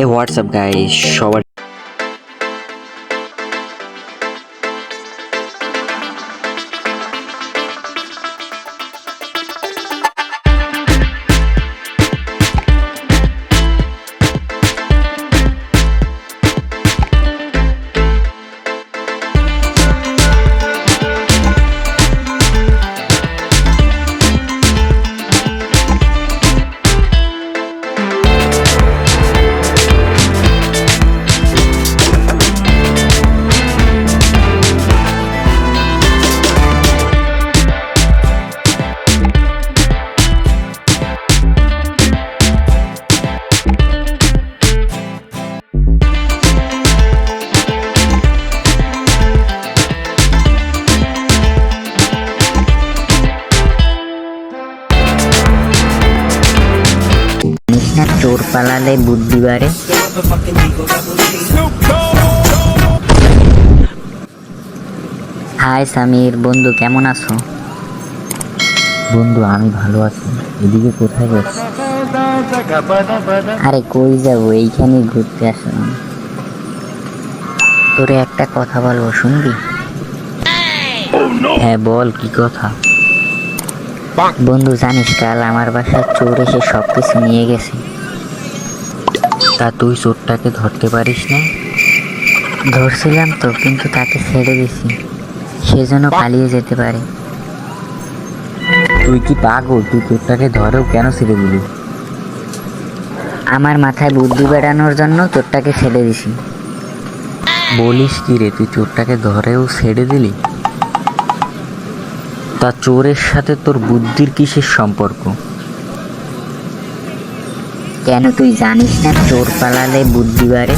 হে WhatsApp guys সবার পালালে বুদ্ধি বাড়ে। হাই সামির বন্ধু কেমন আছো? বন্ধু আমি ভালো আছি। এদিকে কোথায় যাচ্ছ? আরে কই যাব এইখানে ঘুরতে আসলাম। তোরে একটা কথা বলব শুনবি? হ্যাঁ বল কি কথা? বন্ধু জানিস কাল আমার বাসায় চোর এসে সব কিছু নিয়ে গেছে। তা তুই চোরটাকে ধরতে পারিস না। ধরছিলাম তো কিন্তু তাকে ছেড়ে দিছি। সেজন্য পালিয়ে যেতে পারে। তুই কি পাগল? তুই চোরটাকে ধরেও কেন ছেড়ে দিলি? আমার মাথায় বুদ্ধি বেড়ানোর জন্য চোরটাকে ছেড়ে দিছি। বলিস কি রে তুই চোরটাকে ধরেও ছেড়ে দিলি? তা চোরের সাথে তোর বুদ্ধির কিসের সম্পর্ক? কেন তুই জানিস না? চোর পালালে বুদ্ধি বাড়ে।